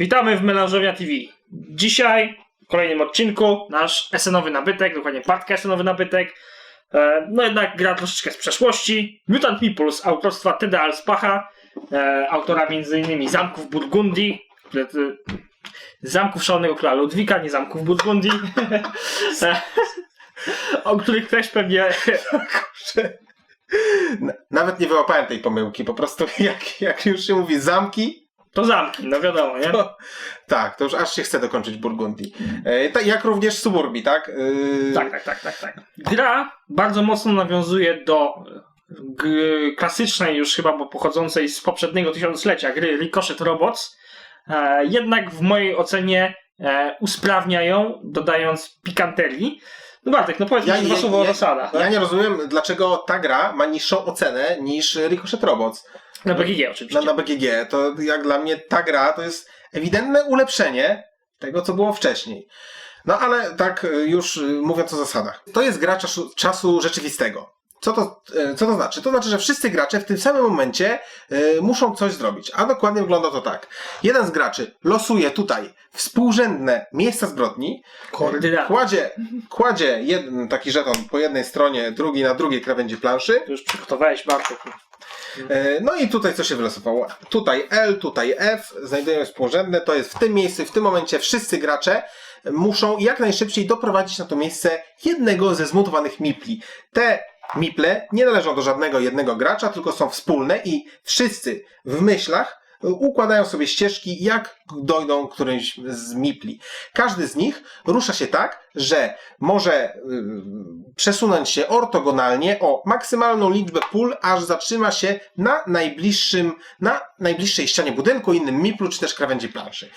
Witamy w Melanżownia TV. Dzisiaj w kolejnym odcinku nasz esenowy nabytek, dokładnie partka esenowy nabytek. E, no jednak gra troszeczkę z przeszłości. Mutant Meeples autorstwa Teda Alspacha, e, autora m.in. Zamków Burgundii, które, e, Zamków Szalonego Króla Ludwika, nie Zamków Burgundii, e, o których też pewnie Nawet nie wyłapałem tej pomyłki, po prostu jak, jak już się mówi zamki, to zamki, no wiadomo, nie? to tak, to już aż się chce dokończyć Burgundii. E, tak, jak również Suburbii, tak? E, Tak, tak, tak, tak, tak. Gra bardzo mocno nawiązuje do g- klasycznej już chyba, bo pochodzącej z poprzedniego tysiąclecia gry Ricochet Robots. E, jednak w mojej ocenie e, usprawnia ją, dodając pikanterii. No Bartek, no powiedz Ja- mi dwa słowa o zasadach. Ja nie rozumiem, dlaczego ta gra ma niższą ocenę niż Ricochet Robots Na BGG oczywiście. na, na BGG. To jak dla mnie ta gra to jest ewidentne ulepszenie tego, co było wcześniej. No ale tak e, już e, mówiąc o zasadach. To jest gra czasu, czasu rzeczywistego. Co to, e, co to znaczy? To znaczy, że wszyscy gracze w tym samym momencie e, muszą coś zrobić. A dokładnie wygląda to tak. Jeden z graczy losuje tutaj współrzędne miejsca zbrodni, Koordynaty. kładzie, kładzie jeden taki żeton po jednej stronie, drugi na drugiej krawędzi planszy. Już przygotowałeś Bartek. E, No i tutaj co się wylosowało? Tutaj L, tutaj F, znajdujemy współrzędne, to jest w tym miejscu, w tym momencie wszyscy gracze muszą jak najszybciej doprowadzić na to miejsce jednego ze zmutowanych mipli. Te miple nie należą do żadnego jednego gracza, tylko są wspólne i wszyscy w myślach układają sobie ścieżki, jak dojdą którymś z mipli. Każdy z nich rusza się tak, że może y, przesunąć się ortogonalnie o maksymalną liczbę pól, aż zatrzyma się na najbliższym, na najbliższej ścianie budynku, innym miplu, czy też krawędzi planszy.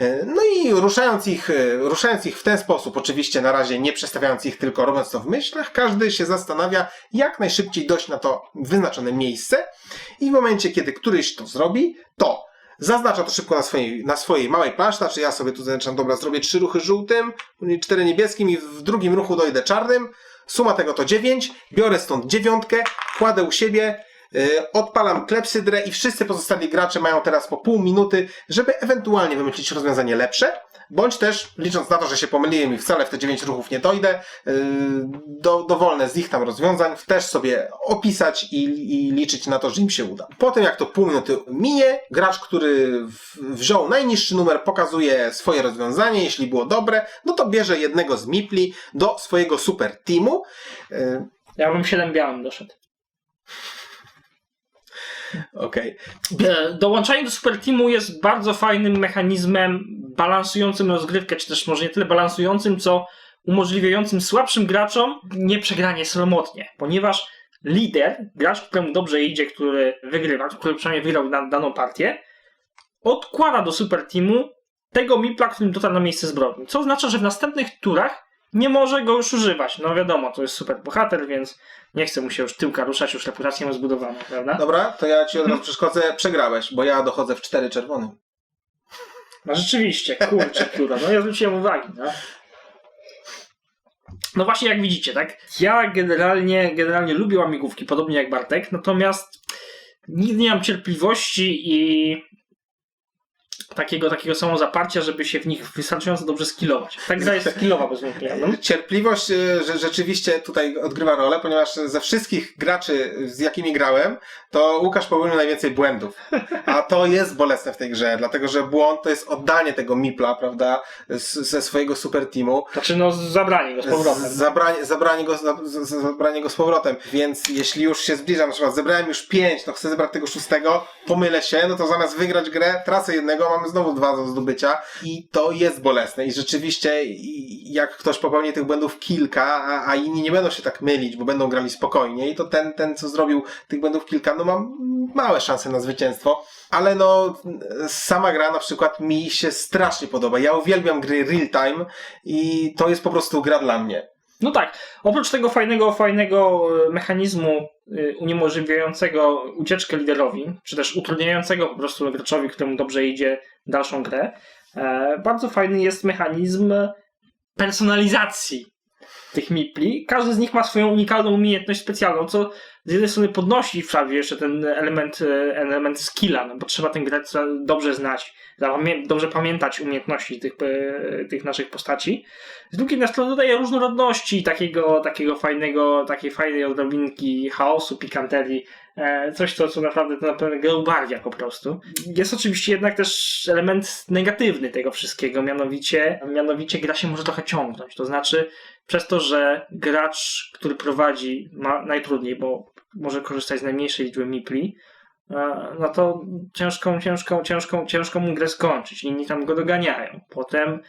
E, No i ruszając ich, e, ruszając ich w ten sposób, oczywiście na razie nie przestawiając ich, tylko robiąc to w myślach, każdy się zastanawia, jak najszybciej dojść na to wyznaczone miejsce i w momencie, kiedy któryś to zrobi, to. Zaznacza to szybko na swojej, na swojej małej planszy, znaczy ja sobie tu zaznaczam, dobra, zrobię trzy ruchy żółtym, cztery niebieskim i w drugim ruchu dojdę czarnym, suma tego to 9, biorę stąd dziewiątkę, kładę u siebie, odpalam klepsydrę i wszyscy pozostali gracze mają teraz po pół minuty, żeby ewentualnie wymyślić rozwiązanie lepsze, bądź też, licząc na to, że się pomyliłem i wcale w te 9 ruchów nie dojdę, yy, do, dowolne z ich tam rozwiązań też sobie opisać i, i liczyć na to, że im się uda. Po tym jak to pół minuty minie, gracz, który wziął najniższy numer, pokazuje swoje rozwiązanie, jeśli było dobre, no to bierze jednego z mipli do swojego super teamu. Yy, Ja bym 7 białym doszedł. Okej. E, Dołączanie do Super Teamu jest bardzo fajnym mechanizmem balansującym rozgrywkę, czy też może nie tyle balansującym, co umożliwiającym słabszym graczom nie przegranie sromotnie, ponieważ lider, gracz, któremu dobrze idzie, który wygrywa, który przynajmniej wygrał daną partię, odkłada do Super Teamu tego mipla, którym dotarł na miejsce zbrodni. Co oznacza, że w następnych turach nie może go już używać. No wiadomo, to jest super bohater, więc nie chce mu się już tyłka ruszać, już reputację ma zbudowaną, prawda? Dobra, to ja ci od razu przeszkodzę. Przegrałeś, bo ja dochodzę w 4 czerwonym. No rzeczywiście, kurczę, pióra. No ja zwróciłem uwagi, no. No właśnie jak widzicie, tak? Ja generalnie, generalnie lubię łamigłówki, podobnie jak Bartek, natomiast nigdy nie mam cierpliwości i takiego, takiego samozaparcia, żeby się w nich wystarczająco dobrze skillować. Ta gra jest skillowa bez wątpienia. No. Cierpliwość y, że rzeczywiście tutaj odgrywa rolę, ponieważ ze wszystkich graczy, z jakimi grałem, to Łukasz popełnił najwięcej błędów. A to jest bolesne w tej grze, dlatego że błąd to jest oddanie tego Mipla, prawda, z, ze swojego super teamu. Znaczy no zabranie go z powrotem. Z- Zabranie, zabranie, go, za- z- z- zabranie go z powrotem. Więc jeśli już się zbliżam, na przykład zebrałem już pięć, no chcę zebrać tego szóstego, pomylę się, no to zamiast wygrać grę, tracę jednego, mamy znowu dwa do zdobycia i to jest bolesne. I rzeczywiście, jak ktoś popełni tych błędów kilka, a, a inni nie będą się tak mylić, bo będą grali spokojniej, to ten, ten, co zrobił tych błędów kilka, no ma małe szanse na zwycięstwo. Ale no, sama gra na przykład mi się strasznie podoba. Ja uwielbiam gry real time i to jest po prostu gra dla mnie. No tak, oprócz tego fajnego, fajnego e, mechanizmu uniemożliwiającego ucieczkę liderowi, czy też utrudniającego po prostu graczowi, któremu dobrze idzie dalszą grę, e, bardzo fajny jest mechanizm personalizacji tych mipli. Każdy z nich ma swoją unikalną umiejętność specjalną, co z jednej strony podnosi wprawdzie jeszcze ten element, e, element skilla, no bo trzeba grę trzeba dobrze znać, dobrze pamiętać umiejętności tych, e, tych naszych postaci. Z drugiej strony dodaje różnorodności, takiego, takiego fajnego, takiej fajnej odrobinki chaosu, pikanterii, e, coś, co, co naprawdę to naprawdę grę ubarwia po prostu. Jest oczywiście jednak też element negatywny tego wszystkiego, mianowicie, mianowicie gra się może trochę ciągnąć, to znaczy przez to, że gracz, który prowadzi, ma najtrudniej, bo może korzystać z najmniejszej liczby mipli, no to ciężką, ciężką, ciężką, ciężką mu grę skończyć. Inni tam go doganiają. Potem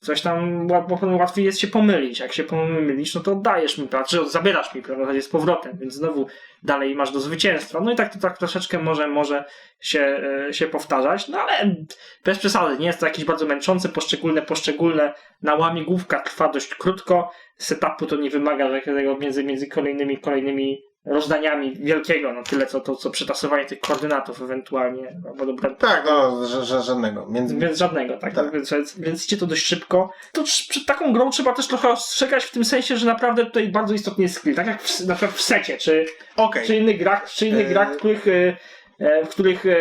coś tam, potem łatwiej jest się pomylić. Jak się pomylisz, no to oddajesz mi, czy zabierasz mi zasadzie z powrotem, więc znowu dalej masz do zwycięstwa. No i tak to tak troszeczkę może, może się, e, się powtarzać, no ale bez przesady, nie jest to jakieś bardzo męczące, poszczególne, poszczególne na łamigłówka trwa dość krótko, setupu to nie wymaga żadnego między, między kolejnymi, kolejnymi rozdaniami wielkiego, no tyle co to, co przetasowanie tych koordynatów ewentualnie, albo dobra, Tak, no, że, że, żadnego. Między... więc żadnego, tak? Tak. Więc, więc idzie to dość szybko. To przed taką grą trzeba też trochę ostrzegać w tym sensie, że naprawdę tutaj bardzo istotny jest skill, tak jak w, na przykład w secie, czy, Okej. czy innych grach, czy innych E, grach, w których, e, e, w których e,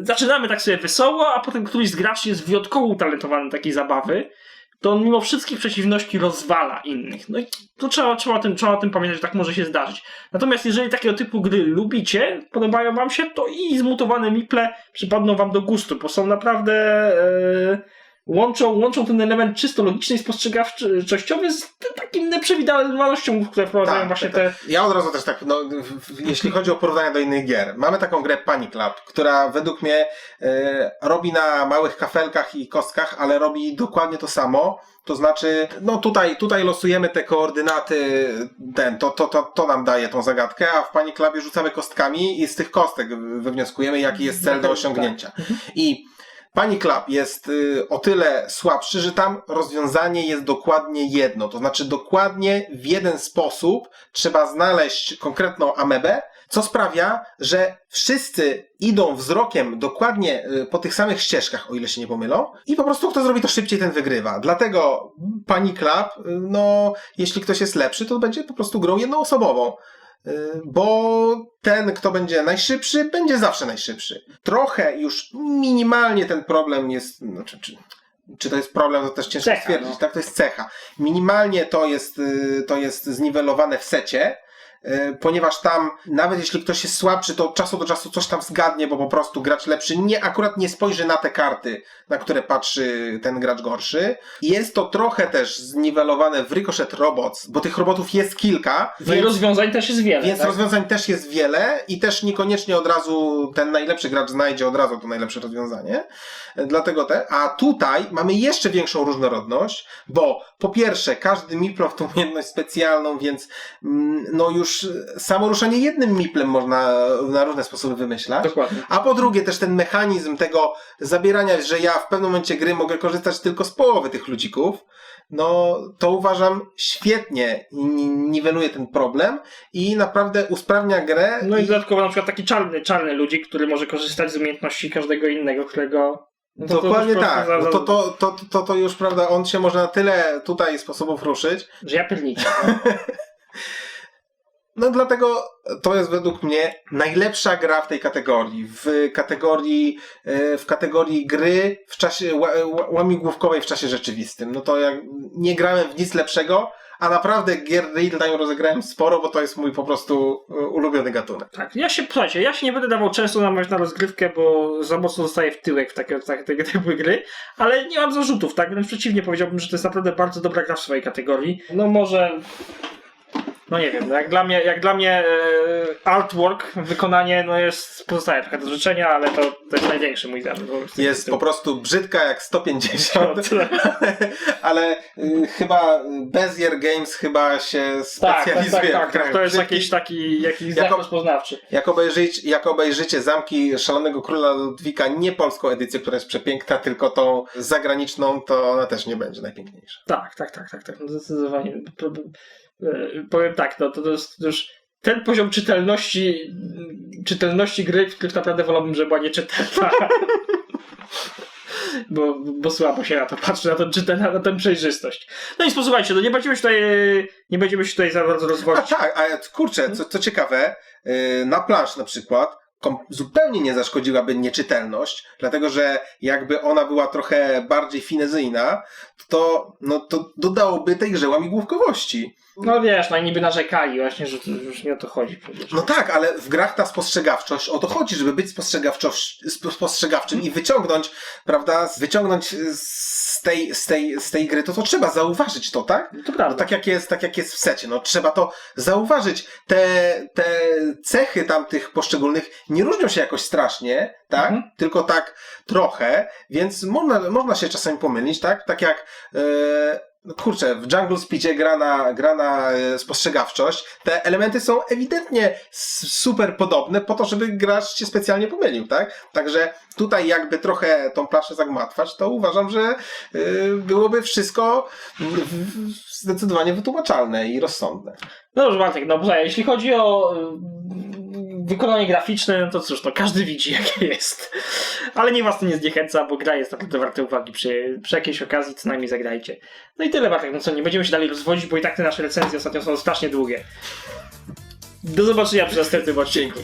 zaczynamy tak sobie wesoło, a potem któryś z graczy jest wyjątkowo utalentowany takiej zabawy, to on mimo wszystkich przeciwności rozwala innych. No i to trzeba, trzeba, o tym, trzeba o tym pamiętać, że tak może się zdarzyć. Natomiast jeżeli takiego typu gry lubicie, podobają wam się, to i zmutowane miple przypadną wam do gustu, bo są naprawdę... E, Łączą, łączą ten element czysto logiczny i spostrzegawczościowy z takim neprzewidywalnością, które wprowadzają Tak, właśnie tak, te tak. Ja od razu też tak, no, jeśli chodzi o porównania do innych gier, mamy taką grę Panic Lab, która według mnie e, robi na małych kafelkach i kostkach, ale robi dokładnie to samo. To znaczy, no tutaj, tutaj losujemy te koordynaty, ten, to, to, to, to nam daje tą zagadkę, a w Panic Labie rzucamy kostkami i z tych kostek wywnioskujemy, jaki jest cel do Tak, osiągnięcia. I Panic Lab jest y, o tyle słabszy, że tam rozwiązanie jest dokładnie jedno. To znaczy dokładnie w jeden sposób trzeba znaleźć konkretną amebę, co sprawia, że wszyscy idą wzrokiem dokładnie y, po tych samych ścieżkach, o ile się nie pomylą, i po prostu kto zrobi to szybciej, ten wygrywa. Dlatego Panic Lab, y, no, jeśli ktoś jest lepszy, to będzie po prostu grą jednoosobową. Y, Bo ten, kto będzie najszybszy, będzie zawsze najszybszy. Trochę już minimalnie ten problem jest. Znaczy, czy, czy to jest problem, to też ciężko Cecha, stwierdzić. no. Tak, to jest cecha. Minimalnie to jest, y, to jest zniwelowane w secie. Y, Ponieważ tam, nawet jeśli ktoś jest słabszy, to od czasu do czasu coś tam zgadnie, bo po prostu gracz lepszy nie, akurat nie spojrzy na te karty, na które patrzy ten gracz gorszy. Jest to trochę też zniwelowane w Ricochet Robots, bo tych robotów jest kilka. No i rozwiązań też jest wiele. Więc tak? rozwiązań też jest wiele i też niekoniecznie od razu ten najlepszy gracz znajdzie od razu to najlepsze rozwiązanie. E, Dlatego te. A tutaj mamy jeszcze większą różnorodność, bo po pierwsze, każdy mipl ma tą umiejętność specjalną, więc mm, no już samo ruszanie jednym miplem można na różne sposoby wymyślać. Dokładnie. A po drugie też ten mechanizm tego zabierania, że ja w pewnym momencie gry mogę korzystać tylko z połowy tych ludzików, no to uważam świetnie ni- niweluje ten problem i naprawdę usprawnia grę. No i dodatkowo na przykład taki czarny, czarny ludzi, który może korzystać z umiejętności każdego innego, którego... no to- to Dokładnie już po tak. No za- to, to, to, to, to już, prawda, on się może na tyle tutaj sposobów ruszyć. Że ja pierniczę. No dlatego to jest według mnie najlepsza gra w tej kategorii. W kategorii, e, w kategorii gry w czasie ła- ła- łamigłówkowej w czasie rzeczywistym. No to jak nie grałem w nic lepszego, a naprawdę gier real time rozegrałem sporo, bo to jest mój po prostu e, ulubiony gatunek. Tak, ja się, słuchajcie, ja się nie będę dawał często namawiać na rozgrywkę, bo za mocno zostaję w tyłek w takie, takie, tego typu gry, ale nie mam zarzutów, tak? Wręcz przeciwnie, powiedziałbym, że to jest naprawdę bardzo dobra gra w swojej kategorii. No może... No nie wiem, no jak dla mnie, jak dla mnie e, artwork, wykonanie, no jest, pozostaje trochę do życzenia, ale to, to jest największy mój prostu. Jest po prostu brzydka jak 150, To tyle. ale y, chyba Bezier Games chyba się Tak, tak, specjalizuje tak, w tak, grach tak. To jest brzydkich. jakiś taki jakiś Jako-. Jak obejrzycie, jak obejrzycie Zamki Szalonego Króla Ludwika, nie polską edycję, która jest przepiękna, tylko tą zagraniczną, to ona też nie będzie najpiękniejsza. Tak, tak, tak, tak, tak. No zdecydowanie. E, Powiem tak, no, to, to jest już ten poziom czytelności, czytelności gry, w których naprawdę wolałbym, żeby była nieczytelna. bo, bo słabo się na to patrzy, na, to, na, na tę przejrzystość. No i posłuchajcie, no nie będziemy się tutaj, nie będziemy się tutaj za bardzo A rozwodzić. tak, a kurczę, co, co ciekawe, yy, na plansz na przykład zupełnie nie zaszkodziłaby nieczytelność, dlatego że jakby ona była trochę bardziej finezyjna, to, no, to dodałoby tej grze łamigłówkowości. No wiesz, no i niby narzekali właśnie, że to już nie o to chodzi przecież. No tak, ale w grach ta spostrzegawczość, o to chodzi, żeby być spostrzegawczym i wyciągnąć, prawda, wyciągnąć z tej, z tej, z tej gry, to to trzeba zauważyć to, tak? to No, prawda. tak jak jest, tak jak jest w secie, no trzeba to zauważyć. Te, te cechy tam tych poszczególnych nie różnią się jakoś strasznie, tak? Mhm. Tylko tak trochę, więc można, można się czasami pomylić, tak? Tak jak e, no kurczę, w Jungle Speedzie gra na, gra na e, spostrzegawczość. Te elementy są ewidentnie super podobne po to, żeby gracz się specjalnie pomylił, tak? Także tutaj jakby trochę tą planszę zagmatwać, to uważam, że y, byłoby wszystko zdecydowanie wytłumaczalne i rozsądne. No dobrze, Bartek, no bo jeśli chodzi o wykonanie graficzne, no to cóż, to każdy widzi, jakie jest. Ale nie was to nie zniechęca, bo gra jest naprawdę warta uwagi. Przy, przy jakiejś okazji co najmniej zagrajcie. No i tyle, Bartek. No co, nie będziemy się dalej rozwodzić, bo i tak te nasze recenzje ostatnio są strasznie długie. Do zobaczenia przy następnym odcinku.